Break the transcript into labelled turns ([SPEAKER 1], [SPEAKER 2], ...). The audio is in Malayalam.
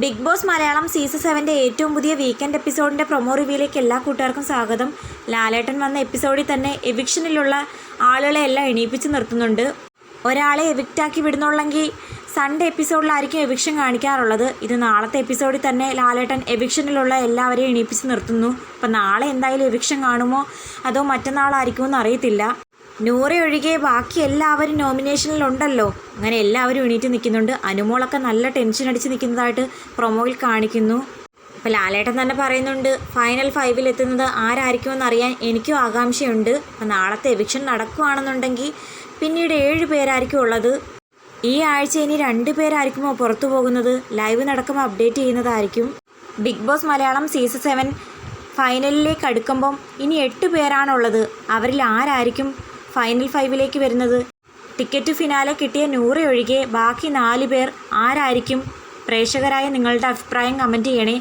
[SPEAKER 1] ബിഗ് ബോസ് മലയാളം സീസൺ സെവന്റെ ഏറ്റവും പുതിയ വീക്കെൻഡ് എപ്പിസോഡിന്റെ പ്രൊമോ റിവ്യൂയിലേക്ക് എല്ലാ കൂട്ടുകാർക്കും സ്വാഗതം. ലാലേട്ടൻ വന്ന എപ്പിസോഡിൽ തന്നെ എവിക്ഷനിലുള്ള ആളുകളെ എല്ലാം എണീപ്പിച്ച് നിർത്തുന്നുണ്ട്. ഒരാളെ എവിക്റ്റാക്കി വിടുന്നുള്ളെങ്കിൽ സൺഡേ എപ്പിസോഡിലായിരിക്കും എവിക്ഷൻ കാണിക്കാറുള്ളത്. ഇത് നാളത്തെ എപ്പിസോഡിൽ തന്നെ ലാലേട്ടൻ എവിക്ഷനിലുള്ള എല്ലാവരെയും എണീപ്പിച്ച് നിർത്തുന്നു. അപ്പം നാളെ എന്തായാലും എവിക്ഷൻ കാണുമോ? അതോ മറ്റന്നാളായിരിക്കുമോ അറിയത്തില്ല. നൂറെ ഒഴികെ ബാക്കി എല്ലാവരും നോമിനേഷനിലുണ്ടല്ലോ. അങ്ങനെ എല്ലാവരും എണീറ്റ് നിൽക്കുന്നുണ്ട്. അനുമോളൊക്കെ നല്ല ടെൻഷൻ അടിച്ച് നിൽക്കുന്നതായിട്ട് പ്രൊമോയിൽ കാണിക്കുന്നു. ഇപ്പോൾ ലാലേട്ടൻ തന്നെ പറയുന്നുണ്ട് ഫൈനൽ ഫൈവിൽ എത്തുന്നത് ആരായിരിക്കുമെന്ന് അറിയാൻ എനിക്കും ആകാംക്ഷയുണ്ട്. അപ്പോൾ നാളത്തെ എവിക്ഷൻ നടക്കുകയാണെന്നുണ്ടെങ്കിൽ പിന്നീട് ഏഴ് പേരായിരിക്കും ഉള്ളത്. ഈ ആഴ്ച ഇനി രണ്ട് പേരായിരിക്കുമോ പുറത്തു പോകുന്നത്? ലൈവ് നടക്കുമ്പോൾ അപ്ഡേറ്റ് ചെയ്യുന്നതായിരിക്കും. Big boss Malayalam season seven ഫൈനലിലേക്ക് അടുക്കുമ്പം ഇനി എട്ട് പേരാണുള്ളത്. അവരിൽ ആരായിരിക്കും ഫൈനൽ ഫൈവിലേക്ക് വരുന്നത്. ടിക്കറ്റ് ഫിനാലെ കിട്ടിയ നൂറ് ഒഴികെ ബാക്കി നാല് പേർ ആരായിരിക്കും? പ്രേക്ഷകരായ നിങ്ങളുടെ അഭിപ്രായം കമന്റ് ചെയ്യണേ.